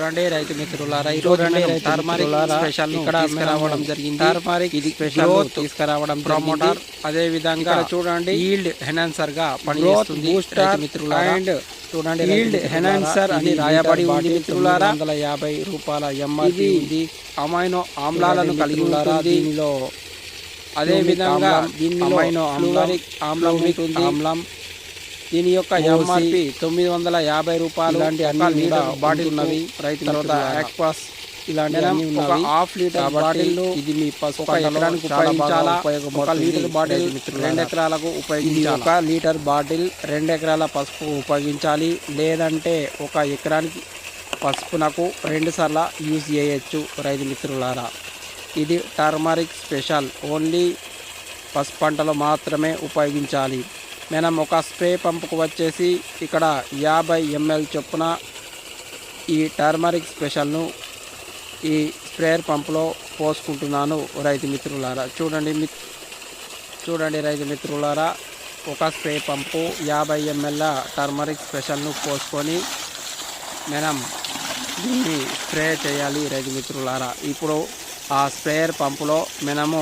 చూడండి రైతు మిత్రులారా ఈ రోజు స్పెషల్ ఇక్కడ తీసుకురావడం జరిగింది. టర్మరిక్ ఇది స్పెషల్ తీసుకురావడం ప్రమోటర్. అదే విధంగా చూడండి. ఈల్డ్ ఎన్హాన్సర్గా పనిచేస్తుంది మిత్రులారా. అండ్ చూడండి ఈల్డ్ ఎన్హాన్సర్ అని రాయబడి ఉంది మిత్రులారా. వందల యాభై రూపాయల ఎంఆర్పి ఉంది. అమైనో ఆమ్లాలను కలిగి ఉంటుంది. దీనిలో అదే విధంగా దీనిలో అమైనో ఆమ్లం ఉంటుంది. ఆమ్లం దీని యొక్క ఎంఆర్పి తొమ్మిది వందల యాభై రూపాయలు ఇలాంటి అన్ని బాటిల్ ఉంటున్నవి. రైతు తర్వాత. యాక్వాస్ ఇలాంటి ఒక ఉన్నవి హాఫ్ లీటర్ బాటిల్ ఇది మీ ఒక ఎకరానికి ఉపయోగించాలా ఒక లీటర్ బాటిల్. రెండు ఎకరాలకు ఇది ఉపయోగించాలి ఒక లీటర్ బాటిల్ రెండు ఎకరాల పసుపు ఉపయోగించాలి లేదంటే ఒక ఎకరానికి పసుపునకు రెండు సార్లు యూజ్ చేయొచ్చు రైతు మిత్రులారా ఇది టర్మరిక్ స్పెషల్ ఓన్లీ పసుపు పంటలో మాత్రమే ఉపయోగించాలి మనం ఒక స్ప్రే పంపుకు వచ్చేసి ఇక్కడ యాభై ఎంఎల్ చొప్పున ఈ టర్మరిక్ స్పెషల్ను ఈ స్ప్రేయర్ పంపులో పోసుకుంటున్నాను రైతు మిత్రులారా. చూడండి మిత్ చూడండి రైతు మిత్రులారా. ఒక స్ప్రే పంపు యాభై ఎంఎల్ టర్మరిక్ స్పెషల్ను పోసుకొని మనం దీన్ని స్ప్రే చేయాలి రైతు మిత్రులారా. ఇప్పుడు ఆ స్ప్రేయర్ పంపులో మనము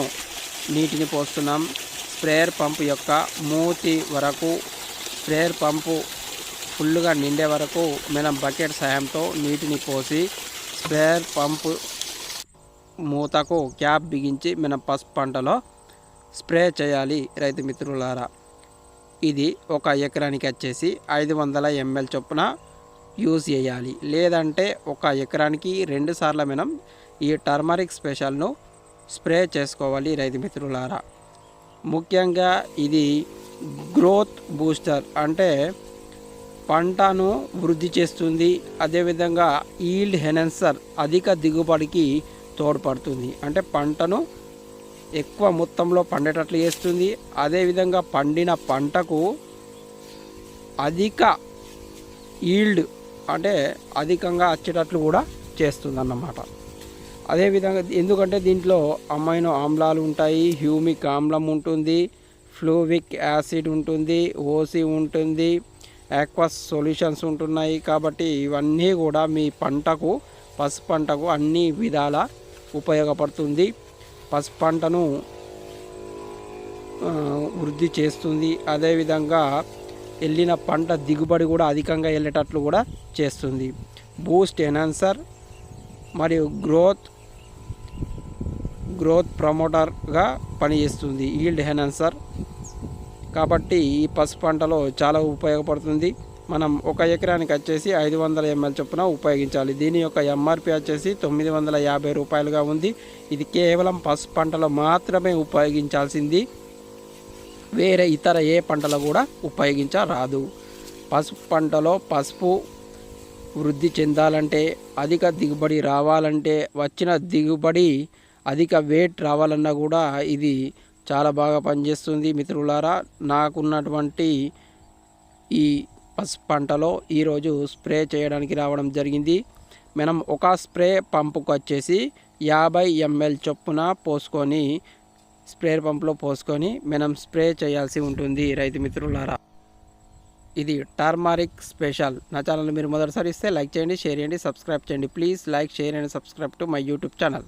నీటిని పోస్తున్నాం. స్ప్రేయర్ పంపు యొక్క మూతి వరకు స్ప్రేయర్ పంపు ఫుల్గా నిండే వరకు మనం బకెట్ సాయంతో నీటిని పోసి స్ప్రేయర్ పంపు మూతకు క్యాప్ బిగించి మనం పసుపు పంటలో స్ప్రే చేయాలి. రైతు మిత్రులారా ఇది ఒక ఎకరానికి వచ్చేసి ఐదు వందల ఎంఎల్ చొప్పున యూజ్ చేయాలి. లేదంటే ఒక ఎకరానికి రెండు సార్లు మనం ఈ టర్మరిక్ స్పెషల్ను స్ప్రే చేసుకోవాలి. రైతు మిత్రులారా ముఖ్యంగా ఇది గ్రోత్ బూస్టర్ అంటే పంటను వృద్ధి చేస్తుంది. అదేవిధంగా ఈల్డ్ హెనెన్సర్ అధిక దిగుబడికి తోడ్పడుతుంది. అంటే పంటను ఎక్కువ మొత్తంలో పండేటట్లు చేస్తుంది. అదేవిధంగా పండిన పంటకు అధిక ఈల్డ్ అంటే అధికంగా వచ్చేటట్లు కూడా చేస్తుంది అన్నమాట అదేవిధంగా ఎందుకంటే దీంట్లో అమైనో ఆమ్లాలు ఉంటాయి హ్యూమిక్ ఆమ్లం ఉంటుంది ఫ్లూవిక్ యాసిడ్ ఉంటుంది ఓసి ఉంటుంది యాక్వస్ సొల్యూషన్స్ ఉంటున్నాయి కాబట్టి ఇవన్నీ కూడా మీ పంటకు పసుపు పంటకు అన్ని విధాల ఉపయోగపడుతుంది. పసుపు పంటను వృద్ధి చేస్తుంది. అదేవిధంగా వెళ్ళిన పంట దిగుబడి కూడా అధికంగా వెళ్ళేటట్లు కూడా చేస్తుంది. బూస్ట్ ఎనాన్సర్ మరియు గ్రోత్ గ్రోత్ ప్రమోటర్గా పనిచేస్తుంది. ఈల్డ్ ఎనాన్సర్ కాబట్టి ఈ పసుపు పంటలో చాలా ఉపయోగపడుతుంది. మనం ఒక ఎకరానికి వచ్చేసి ఐదు వందల ఎంఎల్ చొప్పున ఉపయోగించాలి. దీని యొక్క ఎంఆర్పి వచ్చేసి తొమ్మిది వందల యాభై రూపాయలుగా ఉంది. ఇది కేవలం పసుపు పంటలో మాత్రమే ఉపయోగించాల్సింది. వేరే ఇతర ఏ పంటలో కూడా ఉపయోగించరాదు. పసుపు పంటలో పసుపు వృద్ధి చెందాలంటే అధిక దిగుబడి రావాలంటే వచ్చిన దిగుబడి అధిక వెయిట్ రావాలన్నా కూడా ఇది చాలా బాగా పనిచేస్తుంది. మిత్రులారా నాకున్నటువంటి ఈ పసుపు పంటలో ఈరోజు స్ప్రే చేయడానికి రావడం జరిగింది. మనం ఒక స్ప్రే పంపుకు వచ్చేసి యాభై ఎంఎల్ చొప్పున పోసుకొని స్ప్రేయర్ పంపులో పోసుకొని మనం స్ప్రే చేయాల్సి ఉంటుంది రైతు మిత్రులారా. ఇది టర్మరిక్ స్పెషల్. నా ఛానల్ మీరు మొదటిసారి ఇస్తే లైక్ చేయండి షేర్ చేయండి సబ్స్క్రైబ్ చేయండి. Please like share and subscribe to my YouTube channel.